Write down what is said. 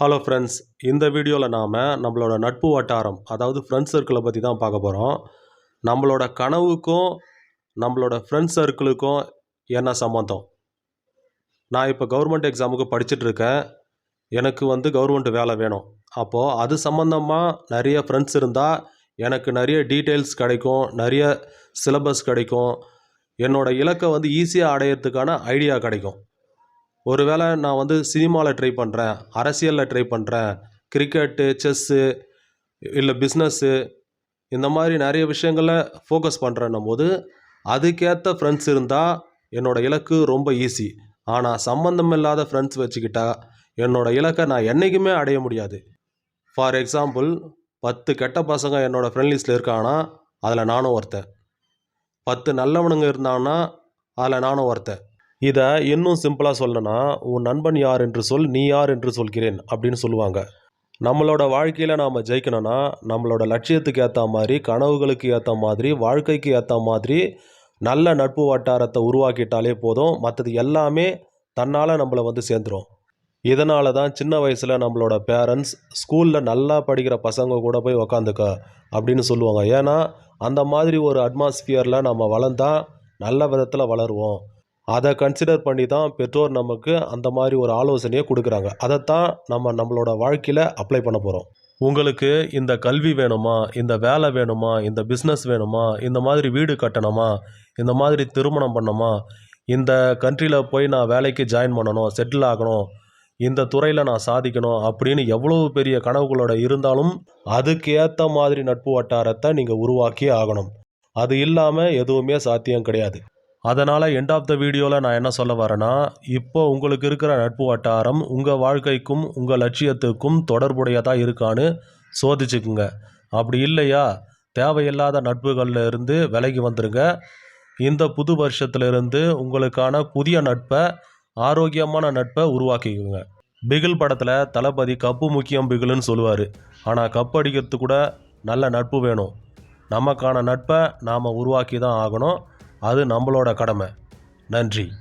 Hello friends இந்த வீடியோவில் நாம் நம்மளோட நட்பு வட்டாரம் அதாவது ஃப்ரெண்ட்ஸ் சர்க்கிளை பற்றி தான் பார்க்க போகிறோம் நம்மளோட கனவுக்கும் நம்மளோட ஃப்ரெண்ட்ஸ் சர்க்கிளுக்கும் என்ன சம்மந்தம் நான் இப்போ கவர்மெண்ட் எக்ஸாமுக்கு படிச்சுட்ருக்கேன் எனக்கு வந்து கவர்மெண்ட் வேலை வேணும். அப்போது அது சம்மந்தமாக நிறைய ஃப்ரெண்ட்ஸ் இருந்தால் எனக்கு நிறைய டீட்டெயில்ஸ் கிடைக்கும் நிறைய சிலபஸ் கிடைக்கும். என்னோடய இலக்கை வந்து ஈஸியாக அடையிறதுக்கான ஐடியா கிடைக்கும். ஒருவேளை நான் வந்து சினிமாவில் ட்ரை பண்ணுறேன் அரசியலில் ட்ரை பண்ணுறேன் கிரிக்கெட்டு செஸ்ஸு இல்லை பிஸ்னஸ்ஸு இந்த மாதிரி நிறைய விஷயங்களில் ஃபோக்கஸ் பண்ணுறன்னும் போது அதுக்கேற்ற ஃப்ரெண்ட்ஸ் இருந்தால் என்னோடய இலக்கு ரொம்ப ஈஸி ஆனால் சம்மந்தம் இல்லாத ஃப்ரெண்ட்ஸ் வச்சுக்கிட்டா என்னோடய இலக்கை நான் என்றைக்குமே அடைய முடியாது. ஃபார் எக்ஸாம்பிள் பத்து கெட்ட பசங்க என்னோடய ஃப்ரெண்ட் லிஸ்ட்டில் இருக்காங்கன்னா அதில் நானும் ஒருத்தன். பத்து நல்லவனுங்க இருந்தாங்கன்னா அதில் நானும் ஒருத்தன். இதை இன்னும் சிம்பிளாக சொல்லணும்னா உன் நண்பன் யார் என்று சொல் நீ யார் என்று சொல்கிறேன் அப்படின்னு சொல்லுவாங்க. நம்மளோட வாழ்க்கையில் நாம் ஜெயிக்கணும்னா நம்மளோட லட்சியத்துக்கு ஏற்ற மாதிரி கனவுகளுக்கு ஏற்ற மாதிரி வாழ்க்கைக்கு ஏற்ற மாதிரி நல்ல நட்பு வட்டாரத்தை உருவாக்கிட்டாலே போதும். மற்றது எல்லாமே தன்னால் நம்மளை வந்து சேர்ந்துரும். இதனால தான் சின்ன வயசில் நம்மளோட பேரண்ட்ஸ் ஸ்கூலில் நல்லா படிக்கிற பசங்க கூட போய் உக்காந்துக்க அப்படின்னு சொல்லுவாங்க. ஏன்னா அந்த மாதிரி ஒரு அட்மாஸ்பியரில் நம்ம வளர்ந்தால் நல்ல விதத்தில் வளருவோம். அதை கன்சிடர் பண்ணி தான் பெற்றோர் நமக்கு அந்த மாதிரி ஒரு ஆலோசனையை கொடுக்குறாங்க. அதைத்தான் நம்ம நம்மளோட வாழ்க்கையில் அப்ளை பண்ண போகிறோம் உங்களுக்கு இந்த கல்வி வேணுமா? இந்த வேலை வேணுமா? இந்த பிஸ்னஸ் வேணுமா? இந்த மாதிரி வீடு கட்டணுமா? இந்த மாதிரி திருமணம் பண்ணணுமா? இந்த கண்ட்ரியில் போய் நான் வேலைக்கு ஜாயின் பண்ணணும் செட்டில் ஆகணும் இந்த துறையில் நான் சாதிக்கணும் அப்படின்னு எவ்வளவு பெரிய கனவுகளோட இருந்தாலும் அதுக்கு ஏற்ற மாதிரி நட்பு வட்டாரத்தை நீங்கள் உருவாக்கியே ஆகணும். அது இல்லாமல் எதுவுமே சாத்தியம் கிடையாது. அதனால் எண்ட் ஆஃப் த வீடியோவில் நான் என்ன சொல்ல வரேன்னா இப்போ உங்களுக்கு இருக்கிற நட்பு வட்டாரம் உங்கள் வாழ்க்கைக்கும் உங்கள் லட்சியத்துக்கும் தொடர்புடையதாக இருக்கான்னு சோதிச்சுக்குங்க. அப்படி இல்லையா? தேவையில்லாத நட்புகளில் இருந்து விலகி வந்துடுங்க இந்த புது வருஷத்துலேருந்து உங்களுக்கான புதிய நட்பை ஆரோக்கியமான நட்பை உருவாக்கிக்குங்க. பிகில் படத்தில் தளபதி கப்பு முக்கியம் பிகில்னு சொல்லுவார். ஆனால் கப் அடிக்கிறதுக்கு கூட நல்ல நட்பு வேணும். நமக்கான நட்பை நாம் உருவாக்கி தான் ஆகணும். அது நம்மளோட கடமை. நன்றி.